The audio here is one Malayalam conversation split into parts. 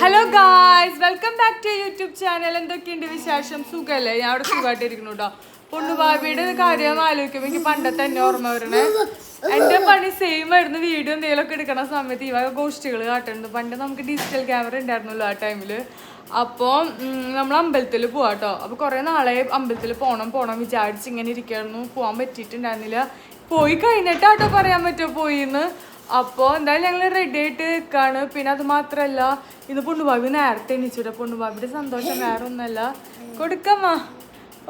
Hello guys welcome back to YouTube channel എന്തൊക്കെയുണ്ട് വിശേഷം? സുഖല്ലേ? ഞാൻ അവിടെ സുഖമായിട്ടിരിക്കുന്നു കേട്ടോ പൊണ്ണുബാബിയുടെ കാര്യം ആലോചിക്കുമ്പോൾ എനിക്ക് പണ്ടത്തെ തന്നെ ഓർമ്മ വരണേ. എന്റെ പണി സെയിം ആയിരുന്നു. വീഡിയോ എന്തെങ്കിലുമൊക്കെ എടുക്കണ സമയത്ത് ഈ വക ഗോഷ്ടികൾ കാട്ടുന്നത് പണ്ട് നമുക്ക് ഡിജിറ്റൽ ക്യാമറ ഉണ്ടായിരുന്നല്ലോ ആ ടൈമിൽ അപ്പോൾ നമ്മൾ അമ്പലത്തിൽ പോവാം കേട്ടോ അപ്പോൾ കുറേ നാളെ അമ്പലത്തിൽ പോകണം പോകണം വിചാരിച്ച് ഇങ്ങനെ ഇരിക്കായിരുന്നു. പോകാൻ പറ്റിയിട്ടുണ്ടായിരുന്നില്ല. പോയി കഴിഞ്ഞിട്ടാട്ടോ പറയാൻ പറ്റുമോ പോയിന്ന്. അപ്പോൾ എന്തായാലും ഞങ്ങൾ റെഡി ആയിട്ട് നിൽക്കാണ് പിന്നെ അത് മാത്രമല്ല ഇന്ന് പൊണ്ണുഭാവി നേരത്തെ എണീച്ചിട്ട് പൊണ്ണുഭാവിയുടെ സന്തോഷം വേറെ ഒന്നല്ല കൊടുക്കമ്മ.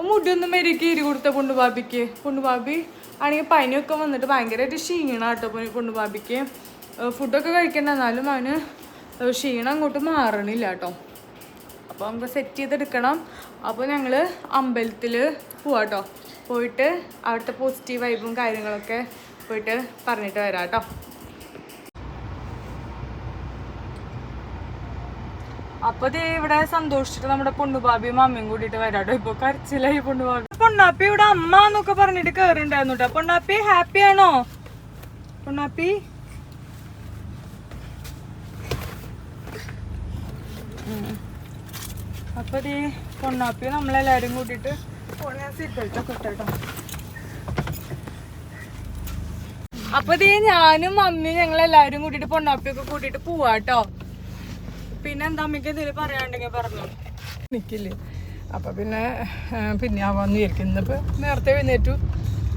മുടിയൊന്നും മെരുക്കി ഇരി കൊടുത്ത പൊണ്ണുബാബിക്ക്. പൊണ്ണുബാബി ആണെങ്കിൽ പനിയൊക്കെ വന്നിട്ട് ഭയങ്കരമായിട്ട് ക്ഷീണം കേട്ടോ പൊണ്ണുബാബിക്ക്. ഫുഡൊക്കെ കഴിക്കണ്ട. എന്നാലും അവന് ക്ഷീണം അങ്ങോട്ട് മാറണില്ല കേട്ടോ അപ്പോൾ നമുക്ക് സെറ്റ് ചെയ്തെടുക്കണം. അപ്പോൾ ഞങ്ങൾ അമ്പലത്തിൽ പോവാട്ടോ പോയിട്ട് അവിടുത്തെ പോസിറ്റീവ് വൈബും കാര്യങ്ങളൊക്കെ പോയിട്ട് പറഞ്ഞിട്ട് വരാം കേട്ടോ അപ്പൊ ദേ ഇവിടെ സന്തോഷിച്ചിട്ട് നമ്മുടെ പൊണ്ണുബാബിയും അമ്മയും കൂടിയിട്ട് വരാട്ടോ. ഇപ്പൊ കരച്ചിലായി പൊണ്ണുബാബി പൊണ്ണാപ്പി ഇവിടെ അമ്മ എന്നൊക്കെ പറഞ്ഞിട്ട് കേറിണ്ടായിരുന്നു കേട്ടോ പൊണ്ണാപ്പി ഹാപ്പി ആണോ? പൊണ്ണാപ്പി? അപ്പൊ ദേ പൊണ്ണാപ്പി നമ്മളെല്ലാരും കൂട്ടിട്ട് ഇട്ടോ അപ്പൊ ദേ ഞാനും മമ്മിയും ഞങ്ങളെല്ലാരും എല്ലാരും കൂട്ടിയിട്ട് പൊണ്ണാപ്പിയൊക്കെ കൂട്ടിട്ട് പോവാട്ടോ. പിന്നെ എന്താ അമ്മയ്ക്ക് ഇതിൽ പറയാണ്ടെങ്കിൽ പറഞ്ഞു. നിൽക്കില്ലേ അപ്പം പിന്നെ പിന്നെ ആവാന്ന് വിചാരിക്കും ഇന്നിപ്പോൾ നേരത്തെ എഴുന്നേറ്റു.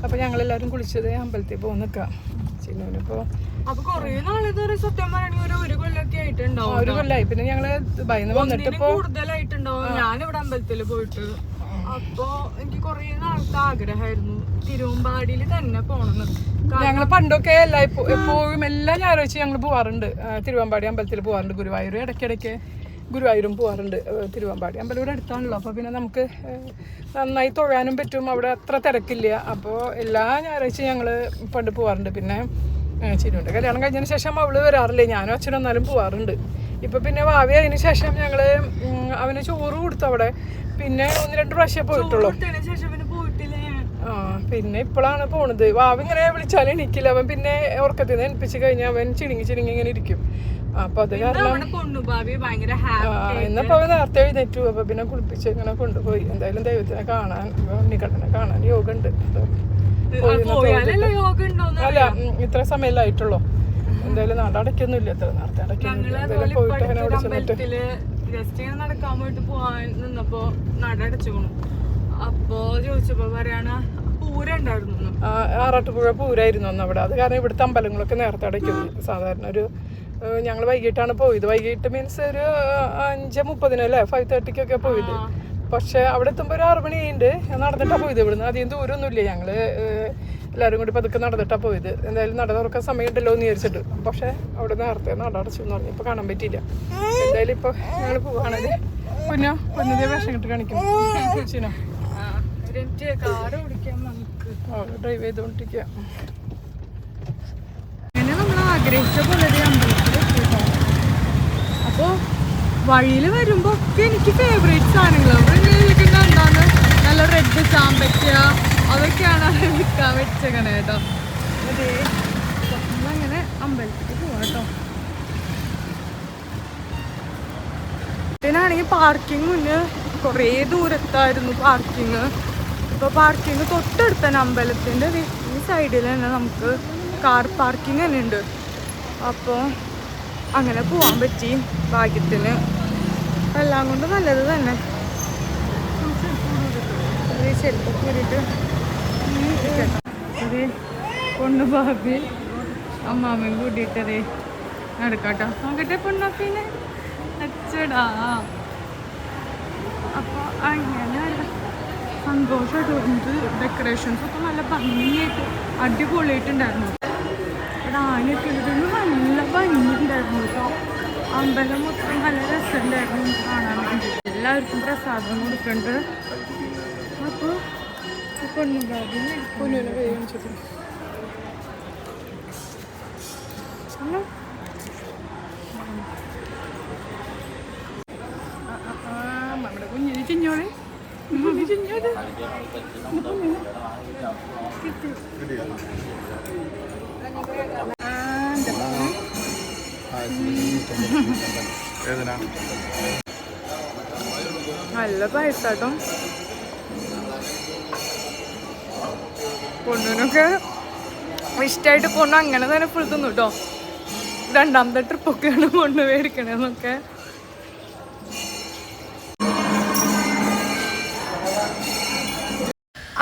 അപ്പോൾ ഞങ്ങളെല്ലാവരും കുളിച്ചത് അമ്പലത്തിൽ പോകും നിൽക്കാം അപ്പൊ കൊറേ സത്യം ഒരു ഒരു കൊല്ലൊക്കെ ആയിട്ടുണ്ടാവും ഒരു കൊല്ലമായി പിന്നെ ഞങ്ങൾ ഭയന്ന് വന്നിട്ട് ഇതിന് ഞാൻ ഞാനിവിടെ അമ്പലത്തിൽ പോയിട്ട്. അപ്പൊ എനിക്ക് കൊറേ നാളത്തെ ആഗ്രഹമായിരുന്നു തിരുവമ്പാടിയിൽ തന്നെ പോണെന്ന്. ഞങ്ങൾ പണ്ടൊക്കെ എല്ലാ എപ്പോഴും എല്ലാ ഞായറാഴ്ച ഞങ്ങൾ പോവാറുണ്ട്. തിരുവമ്പാടി അമ്പലത്തിൽ പോവാറുണ്ട്. ഗുരുവായൂർ ഇടയ്ക്കിടയ്ക്ക് ഗുരുവായൂരും പോവാറുണ്ട്. തിരുവമ്പാടി അമ്പലം ഇവിടെ അടുത്താണല്ലോ. അപ്പോൾ പിന്നെ നമുക്ക് നന്നായി തൊഴാനും പറ്റും. അവിടെ അത്ര തിരക്കില്ല. അപ്പോൾ എല്ലാ ഞായറാഴ്ച ഞങ്ങൾ പണ്ട് പോവാറുണ്ട്. പിന്നെ ചിരുവിന്റെ കല്യാണം കഴിഞ്ഞതിന് ശേഷം അവൾ വരാറില്ലേ? ഞാനും അച്ഛനും എന്നാലും പോവാറുണ്ട്. ഇപ്പം പിന്നെ വാവി അതിന് ശേഷം ഞങ്ങൾ അവന് ചോറ് കൊടുത്തു അവിടെ. പിന്നെ ഒന്ന് രണ്ട് പ്രാവശ്യം പോയിട്ടുള്ളൂ. ആ പിന്നെ ഇപ്പോഴാണ് പോണത്. വാവ് ഇങ്ങനെ വിളിച്ചാലും എണീക്കില്ല. അവൻ പിന്നെ ഉറക്കത്തിൽ നിന്ന് എണിപ്പിച്ച് കഴിഞ്ഞാൽ അവൻ ചിണുങ്ങി ചിണുങ്ങി ഇങ്ങനെ ഇരിക്കും. അപ്പൊ അത് കാരണം അവൻ നേരത്തെ എഴുന്നേറ്റു. അപ്പൊ പിന്നെ കുളിപ്പിച്ച് ഇങ്ങനെ കൊണ്ടുപോയി. എന്തായാലും ദൈവത്തിനെ കാണാൻ ഉണ്ണിക്കണ്ണനെ കാണാൻ യോഗ ഉണ്ട് അല്ല ഇത്ര സമയമായിട്ടുള്ളൂ എന്തായാലും നാടടയ്ക്കൊന്നുമില്ല ഇത്ര നേരത്തെ അടയ്ക്കൊന്നുമില്ല. എന്തായാലും പോയിട്ട് അങ്ങനെ അവിടെ ചെന്നിട്ട് അമ്പലത്തിൽ ജസ്റ്റ് നടക്കാൻ പോയിട്ട് പോവാൻ നിന്നപ്പോ നട അടച്ചുകൊണു അപ്പൊ ചോദിച്ചപ്പോ പറയാണ് ആറാട്ടുപുഴ പൂരായിരുന്നു അന്ന് അവിടെ. അത് കാരണം ഇവിടുത്തെ അമ്പലങ്ങളൊക്കെ നേരത്തെ അടയ്ക്കുന്നു. സാധാരണ ഒരു ഞങ്ങൾ വൈകിട്ടാണ് പോയത്. വൈകിട്ട് മീൻസ് ഒരു അഞ്ച് മുപ്പതിനോ അല്ലേ? ഫൈവ് തേർട്ടിക്കൊക്കെ പോയത്. പക്ഷെ അവിടെ എത്തുമ്പോൾ ഒരു ആറ് മണിയുണ്ട് നടന്നിട്ടാണ് പോയത് ഇവിടുന്ന്. അധികം ദൂരമൊന്നുമില്ല ഞങ്ങൾ എല്ലാവരും കൂടി പതുക്കെ നടന്നിട്ടാണ് പോയത്. എന്തായാലും നട തുറക്കാൻ സമയമുണ്ടല്ലോ എന്ന് വിചാരിച്ചിട്ട്. പക്ഷെ അവിടെ നേരത്തെ നട അടച്ചു എന്ന് പറഞ്ഞു. ഇപ്പോൾ കാണാൻ പറ്റിയില്ല. എന്തായാലും ഇപ്പോൾ ഞങ്ങൾ പോവാണെങ്കിൽ പൊന്നോ പൊന്നിതേ വേഷം കിട്ടി കാണിക്കും ഡ്രൈവ് ചെയ്തുകൊണ്ടിരിക്കുക അങ്ങനെ നമ്മൾ ആഗ്രഹിച്ച പോലെ വഴിയിൽ വരുമ്പോ ഒക്കെ എനിക്ക് ഫേവറേറ്റ് സാധനങ്ങൾ നല്ല റെഡ് ചാമ്പയ്ക്ക അതൊക്കെയാണ് അവിടെ വിൽക്കാൻ വെച്ചേക്കണേ കേട്ടോ. അതെ. നമ്മളങ്ങനെ അമ്പലത്തിൽ പോവാം കേട്ടോ. ഇതിനാണെങ്കിൽ പാർക്കിംഗ് മുന്നേ കുറേ ദൂരത്തായിരുന്നു പാർക്കിങ് ഇപ്പോൾ പാർക്കിങ് തൊട്ടടുത്ത തന്നെ അമ്പലത്തിന്റെ ഈ സൈഡിൽ തന്നെ നമുക്ക് കാർ പാർക്കിംഗ് തന്നെ ഉണ്ട്. അപ്പോൾ അങ്ങനെ പോകാൻ പറ്റി ഭാഗ്യത്തിന്. എല്ലാം കൊണ്ട് നല്ലത് തന്നെ. ചെരുപ്പ് കയറിയിട്ട് ഇത് പൊണ്ണു ബാബി അമ്മാമ്മയും കൂട്ടിയിട്ടതേ നടക്കാട്ടോ. നോക്കട്ടെ പൊണ്ണാപ്പിനെ അച്ചടാ. അപ്പൊ അങ്ങനെ സന്തോഷമായിട്ട് ഉണ്ട് ഡെക്കറേഷൻസ് ഒക്കെ നല്ല ഭംഗിയായിട്ട് അടിപൊളിയായിട്ടുണ്ടായിരുന്നു. ഇവിടെ ആനയൊക്കെ ഇതിന് നല്ല ഭംഗിയുണ്ടായിരുന്നു കേട്ടോ. അമ്പലം മൊത്തം നല്ല രസമുണ്ടായിരുന്നു കാണാൻ വേണ്ടി എല്ലാവർക്കും പ്രസാദം കൊടുക്കുന്നുണ്ട് അപ്പോൾ പൊണ്ണുകാരി പൊന്നുവിനെ കാണിച്ചിട്ട് നമ്മുടെ കുഞ്ഞിന് ചിഞ്ഞോളെ കുഞ്ഞിന് ഏതിനാ നല്ല പായസാട്ടോ. പൊണ്ണുനൊക്കെ ഇഷ്ടമായിട്ട് പൊണ്ണു അങ്ങനെ തന്നെ ഫുൾ കേട്ടോ രണ്ടാമത്തെ ട്രിപ്പൊക്കെയാണ് പൊണ്ണു മേടിക്കണതെന്നൊക്കെ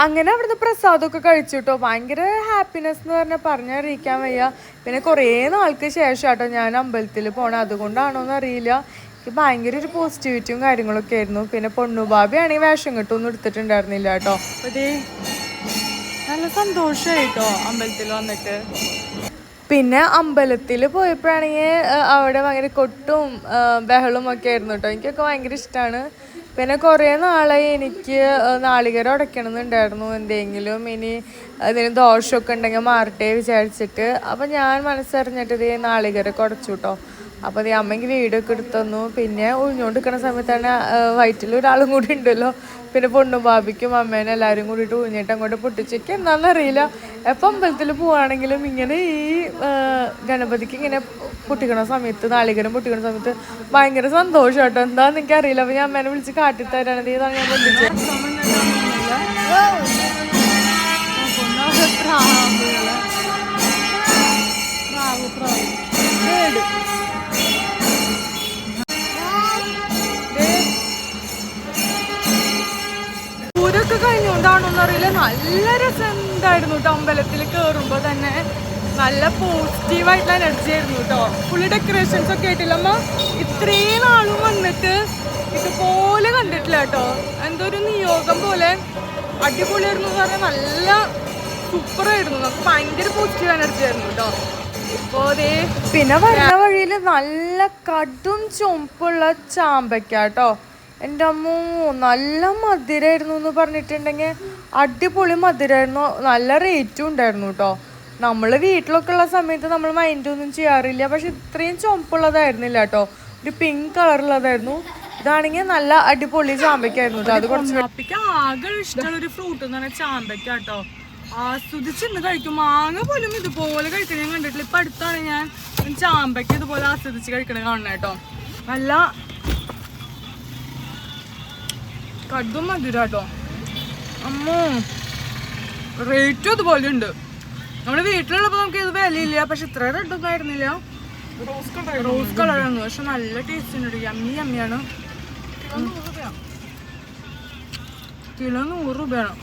അങ്ങനെ അവിടുന്ന് പ്രസാദമൊക്കെ കഴിച്ചു കേട്ടോ ഭയങ്കര ഹാപ്പിനെസ് എന്ന് പറഞ്ഞാൽ പറഞ്ഞറിയിക്കാൻ വയ്യ. പിന്നെ കുറേ നാൾക്ക് ശേഷം കേട്ടോ ഞാൻ അമ്പലത്തിൽ പോണേ. അതുകൊണ്ടാണോ എന്ന് അറിയില്ല എനിക്ക് ഭയങ്കര ഒരു പോസിറ്റിവിറ്റിയും കാര്യങ്ങളൊക്കെ ആയിരുന്നു. പിന്നെ പൊണ്ണുബാബി ആണെങ്കിൽ വേഷം കെട്ടൊന്നും എടുത്തിട്ടുണ്ടായിരുന്നില്ല കേട്ടോ അതേ. നല്ല സന്തോഷമായി കേട്ടോ അമ്പലത്തിൽ വന്നിട്ട്? പിന്നെ അമ്പലത്തിൽ പോയപ്പോഴാണെങ്കിൽ അവിടെ ഭയങ്കര കൊട്ടും ബഹളും ഒക്കെ ആയിരുന്നു കേട്ടോ. എനിക്കൊക്കെ ഭയങ്കര ഇഷ്ടമാണ് പിന്നെ കുറേ നാളായി എനിക്ക് നാളികേരം ഉടയ്ക്കണമെന്നുണ്ടായിരുന്നു എന്തെങ്കിലും. ഇനി അതിന് ദോഷമൊക്കെ ഉണ്ടെങ്കിൽ മാറട്ടെ വിചാരിച്ചിട്ട്. അപ്പം ഞാൻ മനസ്സറിഞ്ഞിട്ട് ഇത് നാളികേരമൊക്കെ ഉടച്ചു കേട്ടോ. അപ്പോൾ ഈ അമ്മയ്ക്ക് വീഡിയോ ഒക്കെ എടുത്തു പിന്നെ ഒഴിഞ്ഞുകൊണ്ട് നിൽക്കുന്ന സമയത്താണ് വയറ്റിൽ ഒരാളും കൂടി ഉണ്ടല്ലോ. പിന്നെ പൊണ്ണും ബാബിക്കും അമ്മേനെ എല്ലാവരും കൂടിയിട്ട് ഉഴിഞ്ഞിട്ട് അങ്ങോട്ട് പൊട്ടിച്ചേക്ക്. എന്താണെന്നറിയില്ല എപ്പം അമ്പലത്തിൽ പോവാണെങ്കിലും ഇങ്ങനെ ഈ ഗണപതിക്ക് ഇങ്ങനെ പൊട്ടിക്കണ സമയത്ത് നാളികരം പൊട്ടിക്കണ സമയത്ത് ഭയങ്കര സന്തോഷം കേട്ടോ എന്താന്ന് എനിക്ക് അറിയില്ല അപ്പോൾ ഞാൻ അമ്മേനെ വിളിച്ച് കാട്ടിത്തരാണ് ഇതാണ് ഞാൻ പൊട്ടിച്ചത് പൂരൊക്കെ അറിയില്ല. നല്ല രസം ഉണ്ടായിരുന്നു കേട്ടോ അമ്പലത്തിൽ കയറുമ്പോൾ തന്നെ. നല്ല പോസിറ്റീവ് ആയിട്ടുള്ള എനർജി ആയിരുന്നു കേട്ടോ ഫുള്ള് ഡെക്കറേഷൻസ് ഒക്കെ ആയിട്ടില്ല. അമ്മ ഇത്രയും നാളും വന്നിട്ട് ഇതുപോലെ കണ്ടിട്ടില്ല കേട്ടോ എന്തോ ഒരു നിയോഗം പോലെ അടിപൊളിയായിരുന്നു എന്ന് പറഞ്ഞാൽ നല്ല സൂപ്പറായിരുന്നു നമുക്ക് ഭയങ്കര പോസിറ്റീവ് എനർജി ആയിരുന്നു കേട്ടോ പിന്നെ വരുന്ന വഴിയിൽ നല്ല കടും ചുമപ്പുള്ള ചാമ്പയ്ക്കാട്ടോ എന്റെ അമ്മൂ നല്ല മധുരമായിരുന്നു എന്ന് പറഞ്ഞിട്ടുണ്ടെങ്കിൽ അടിപൊളി മധുരമായിരുന്നു നല്ല റേറ്റും ഉണ്ടായിരുന്നു കേട്ടോ നമ്മൾ വീട്ടിലൊക്കെ ഉള്ള സമയത്ത് നമ്മൾ മൈൻഡ് ഒന്നും ചെയ്യാറില്ല. പക്ഷെ ഇത്രയും ചുമപ്പുള്ളതായിരുന്നില്ല കേട്ടോ ഒരു പിങ്ക് കളറുള്ളതായിരുന്നു ഇതാണെങ്കിൽ നല്ല അടിപൊളി ചാമ്പയ്ക്കായിരുന്നു കേട്ടോ അത് കുറച്ച് ആകെ ഇഷ്ടമുള്ള ഒരു ഫ്രൂട്ട് എന്ന് പറഞ്ഞാൽ ചാമ്പയ്ക്ക കേട്ടോ ആസ്വദിച്ചിന്ന് കഴിക്കും. മാങ്ങ പോലും ഇതുപോലെ കഴിക്കുന്നത് ഞാൻ കണ്ടിട്ടില്ല. ഇപ്പൊ അടുത്താണ് ഞാൻ ചാമ്പയ്ക്ക് ഇതുപോലെ ആസ്വദിച്ച് കഴിക്കണ കാണണം കേട്ടോ നല്ല കടും മധുരാട്ടോ അമ്മോ റേറ്റും അതുപോലെ ഉണ്ട് നമ്മുടെ വീട്ടിലുള്ളപ്പോ നമുക്ക് ഇത് വിലയില്ല പക്ഷെ ഇത്ര റെഡൊന്നും ആയിരുന്നില്ല. റോസ് കളർ റോസ് കളറായിരുന്നു പക്ഷെ നല്ല ടേസ്റ്റ് ഉണ്ട് യമ്മി യമ്മിയാണ് കിലോ നൂറ് രൂപയാണ്.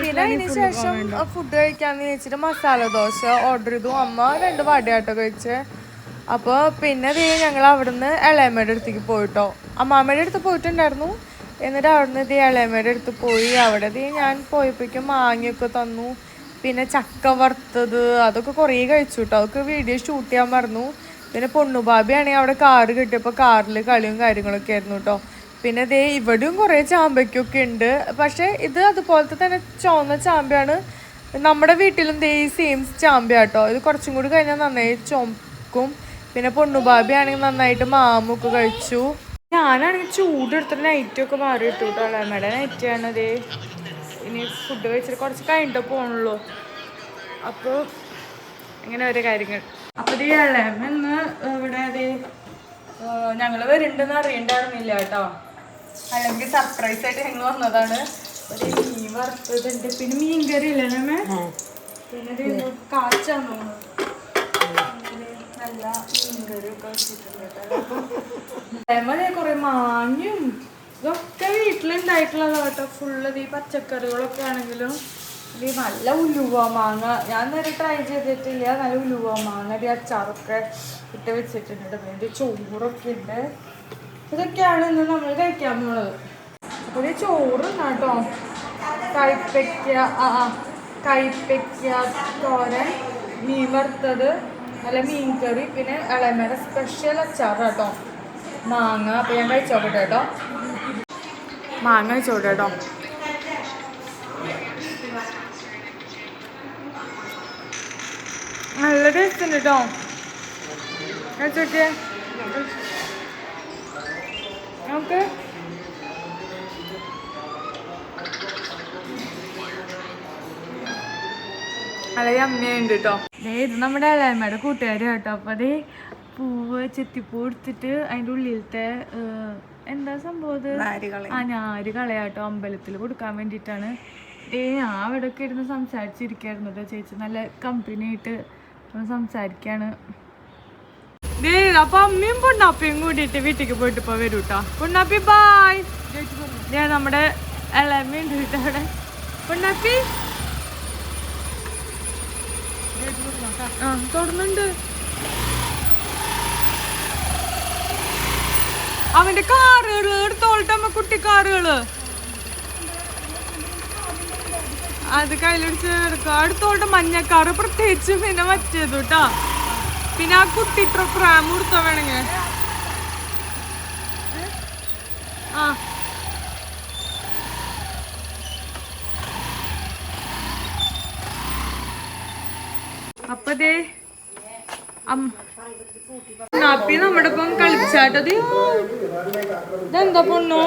പിന്നെ ഫുഡ് കഴിക്കാന്ന് വെച്ചിട്ട് മസാല ദോശ ഓർഡർ ചെയ്തു. അമ്മ രണ്ട് വടയാട്ടോ കഴിച്ച്. അപ്പോൾ പിന്നെ ദേ ഞങ്ങൾ അവിടുന്ന് ഇളയമ്മയുടെ അടുത്തേക്ക് പോയിട്ടോ. അമ്മാമ്മയുടെ അടുത്ത് പോയിട്ടുണ്ടായിരുന്നു. എന്നിട്ട് അവിടുന്ന് ദേ ഇളയമ്മയുടെ അടുത്ത് പോയി. അവിടെ ദേ ഞാൻ പോയപ്പോഴേക്കും മാങ്ങയൊക്കെ തന്നു. പിന്നെ ചക്ക വറുത്തത് അതൊക്കെ കുറേ കഴിച്ചു കേട്ടോ അതൊക്കെ വീഡിയോ ഷൂട്ട് ചെയ്യാൻ മറന്നു. പിന്നെ പൊണ്ണുബാബി ആണെങ്കിൽ അവിടെ കാറ് കിട്ടിയപ്പോൾ കാറിൽ കളിയും കാര്യങ്ങളൊക്കെ ആയിരുന്നു കേട്ടോ പിന്നെ ദേ ഇവിടെയും കുറേ ചാമ്പയ്ക്കൊക്കെ ഉണ്ട്. പക്ഷേ ഇത് അതുപോലത്തെ തന്നെ ചുവന്ന ചാമ്പയാണ്. നമ്മുടെ വീട്ടിലും ദേ ഈ സെയിം ചാമ്പ കേട്ടോ ഇത് കുറച്ചും കൂടി കഴിഞ്ഞാൽ നന്നായി ചുമക്കും. പിന്നെ പൊണ്ണുബാബി ആണെങ്കിൽ നന്നായിട്ട് മാമൊക്കെ കഴിച്ചു. ഞാനാണെങ്കിൽ ചൂടെടുത്തിട്ട് നൈറ്റൊക്കെ മാറി ഇട്ടു കേട്ടോ നൈറ്റ് ദേ ഇനി ഫുഡ് കഴിച്ചിട്ട് കുറച്ച് കഴിഞ്ഞിട്ട് പോകണുള്ളൂ അപ്പോൾ അങ്ങനെ ഓരോ കാര്യങ്ങൾ. അപ്പോൾ ദേ ഇളമെന്ന് ഇവിടെ അത് ഞങ്ങൾ വരുന്നുണ്ടെന്ന് അറിയണ്ടായിരുന്നില്ല കേട്ടോ അല്ലെങ്കിൽ സർപ്രൈസ് ആയിട്ട് ഞങ്ങൾ വന്നതാണ്. ഒരു മീൻ വറുത്തതുണ്ട്. പിന്നെ മീൻ കറി ഇല്ല നമ്മ പിന്നെ കാച്ചാന്ന് തോന്നുന്നു. നല്ല മീൻ കറി മാങ്ങയും ഇതൊക്കെ വീട്ടിലുണ്ടായിട്ടുള്ളതാ കേട്ടോ. ഫുള്ള് ഈ പച്ചക്കറികളൊക്കെ ആണെങ്കിലും ഈ നല്ല ഉലുവ മാങ്ങ. ഞാൻ നേരെ ട്രൈ ചെയ്തിട്ടില്ല. നല്ല ഉലുവ മാങ്ങ ഈ അച്ചാറൊക്കെ ഇട്ട് വെച്ചിട്ടുണ്ട്. അതിന്റെ ചോറൊക്കെ ഉണ്ട്. ഇതൊക്കെയാണ് ഇന്ന് നമ്മൾ കഴിക്കാൻ പോണത്. അപ്പോൾ ഈ ചോറ് കേട്ടോ. കൈപ്പയ്ക്ക ആ. കൈപ്പയ്ക്ക തോരൻ മീൻ വറുത്തത്. നല്ല മീൻ കറി പിന്നെ ഇളമയുടെ സ്പെഷ്യൽ അച്ചാർ കേട്ടോ മാങ്ങ അപ്പോൾ ഞാൻ കഴിച്ചോട്ടെ കേട്ടോ. മാങ്ങ കഴിച്ചോട്ടെ കേട്ടോ. നല്ല ടേസ്റ്റ് ഉണ്ട് കേട്ടോ കഴിച്ചോക്കെ നമുക്ക് നല്ല അമ്മയുണ്ട് കേട്ടോ ഇത് നമ്മുടെ ഇളയമ്മയുടെ കൂട്ടുകാരി കേട്ടോ അപ്പൊ അതേ പൂവ് ചെത്തിപ്പൂ എടുത്തിട്ട് അതിന്റെ ഉള്ളിലത്തെ എന്താ സംഭവം? ആ ഞാര് കളയാട്ടോ. അമ്പലത്തിൽ കൊടുക്കാൻ വേണ്ടിയിട്ടാണ്. ഏ ഞാൻ അവിടെ ഒക്കെ ഇരുന്ന് സംസാരിച്ചിരിക്കായിരുന്നു കേട്ടോ ചേച്ചി. നല്ല കമ്പനി ആയിട്ട് സംസാരിക്കാണ്. അപ്പൊ അമ്മയും പൊണ്ണാപ്പിയും കൂടിയിട്ട് വീട്ടിലേക്ക് പോയിട്ട് ഇപ്പൊ വരൂ കേട്ടോ പൊണ്ണാപ്പി ബായ് നമ്മുടെ ഇളയമ്മയുണ്ട് കേട്ടോ അവിടെ. പൊണ്ണാപ്പി ആ തുറന്നുണ്ട് അവന്റെ കാറുകൾ എടുത്തോളട്ടമ്മ കുട്ടി കാറുകൾ. അത് കയ്യിലടിച്ച് എടുക്കുക അടുത്തോട്ട് മഞ്ഞക്കാറ് പ്രത്യേകിച്ച് പിന്നെ മറ്റേത് കേട്ടാ പിന്നെ ആ കുട്ടി ഇത്ര ക്രാം കൊടുത്തോ വേണമെങ്കിൽ? ആ. അപ്പൊ ദേ നാപ്പി നമ്മുടെ ഒപ്പം കളിച്ചാട്ടത്. ഇതെന്താ പൊണ്ണു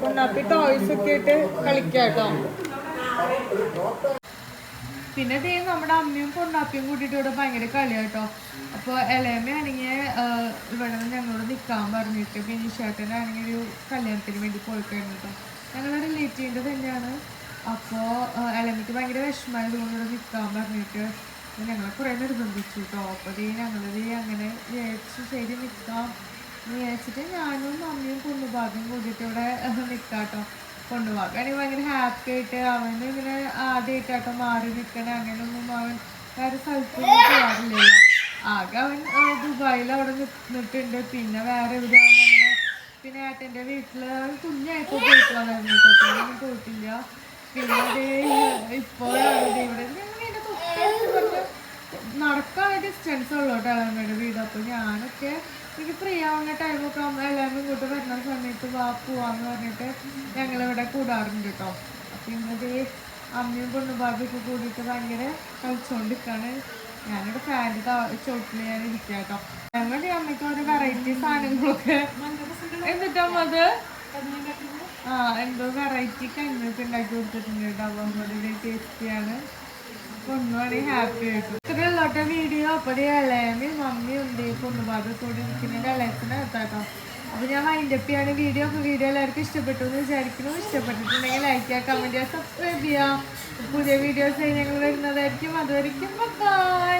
പൊണ്ണാപ്പി ടോയ്സ് ഒക്കെ ഇട്ട് കളിക്കാട്ടോ. പിന്നെ ദേ നമ്മുടെ അമ്മയും പൊണ്ണാപ്പിയും കൂട്ടിയിട്ട് ഇവിടെ ഭയങ്കര കളിയാട്ടോ. അപ്പോൾ ഇളയമ്മയാണെങ്കിൽ ഇവിടെ നിന്ന് ഞങ്ങളോട് നിൽക്കാൻ പറഞ്ഞിട്ട് പിന്നെ ചേട്ടനാണെങ്കിൽ ഒരു കല്യാണത്തിന് വേണ്ടി പോയി കഴിഞ്ഞിട്ടോ ഞങ്ങളുടെ റിലേറ്റീവിന്റെ തന്നെയാണ്. അപ്പോൾ ഇളയമ്മയ്ക്ക് ഭയങ്കര വിഷമമായത് കൊണ്ട് ഇവിടെ നിൽക്കാൻ പറഞ്ഞിട്ട്. ഞങ്ങളെ കുറേ നിർബന്ധിച്ചു ദേ ഞങ്ങളിത് അങ്ങനെ വിചാരിച്ചു ശരി നിൽക്കാം വിചാരിച്ചിട്ട് ഞാനും മമ്മിയും കുഞ്ഞുഭാഗ്യം കൂടിയിട്ട് ഇവിടെ നിൽക്കാട്ടോ കൊണ്ടുപോകാം കൊണ്ടുപോകാൻ ഭയങ്കര ഹാപ്പി ആയിട്ട് അവന് ഇങ്ങനെ ആദ്യമായിട്ടാട്ടോ മാറി നിൽക്കണം അങ്ങനെയൊന്നും അവൻ വേറെ സ്ഥലത്തൊന്നും പോകാറില്ലല്ലോ ആകെ അവൻ ദുബായിൽ അവിടെ നിന്നിട്ടുണ്ട്. പിന്നെ വേറെ അവൻ പിന്നെ ഏട്ടന്റെ വീട്ടിൽ കുഞ്ഞായിട്ട് കുഞ്ഞായപ്പോൾ പോയിട്ട് വന്നായിരുന്നു കേട്ടോ പിന്നെ പോയിട്ടില്ല. പിന്നെ ഇപ്പോഴാണ് ഇവിടെ. നടക്കാനുള്ള ഡിസ്റ്റൻസ് ഉള്ളൂ കേട്ടോ അമ്മയുടെ വീട്. അപ്പോൾ ഞാനൊക്കെ എനിക്ക് ഫ്രീ ആവുന്ന ടൈമൊക്കെ അമ്മ എല്ലാവരും ഇങ്ങോട്ട് വരുന്ന സമയത്ത് വാ പോവാന്ന് പറഞ്ഞിട്ട് ഞങ്ങളിവിടെ കൂടാറുണ്ട് കേട്ടോ അപ്പം ഇന്നത് അമ്മയും പൊണ്ണു ബാബിയൊക്കെ കൂടിയിട്ട് ഭയങ്കര കളിച്ചോണ്ടിരിക്കാണ്. ഞാനിവിടെ ഫാന്റെ ചോട്ടിൽ ഞാൻ ഇരിക്കാം കേട്ടോ ഞങ്ങളുടെ അമ്മയ്ക്ക് ഓരോ വെറൈറ്റി സാധനങ്ങളൊക്കെ. എന്നിട്ടമ്മ അത് ആ എന്തോ വെറൈറ്റി കഞ്ഞൊക്കെ ഉണ്ടാക്കി കൊടുത്തിട്ടുണ്ട് കേട്ടോ. അപ്പം വളരെ ടേസ്റ്റിയാണ് പൊണ്ണുവാണ് ഹാപ്പി ആയിട്ട്. ഇത്രയുള്ളോട്ടെ വീഡിയോ അപ്പടി ഇളയമ്മയും മമ്മി ഉണ്ട്. പൊണ്ണുപാത കൂടി നിൽക്കുന്ന ഇളയത്തിന് എത്താട്ടോ അപ്പോൾ ഞാൻ വൈൻഡ് അപ്പ് ചെയ്യാണ് വീഡിയോ അപ്പോൾ വീഡിയോ എല്ലാവർക്കും ഇഷ്ടപ്പെട്ടു എന്ന് വിചാരിക്കുന്നു. ഇഷ്ടപ്പെട്ടിട്ടുണ്ടെങ്കിൽ ലൈക്ക് ചെയ്യുക കമന്റ് ചെയ്യുക സബ്സ്ക്രൈബ് ചെയ്യുക. പുതിയ വീഡിയോസ് ഞങ്ങൾ വരുന്നതായിരിക്കും. അതുവരെയ്ക്കും ബൈ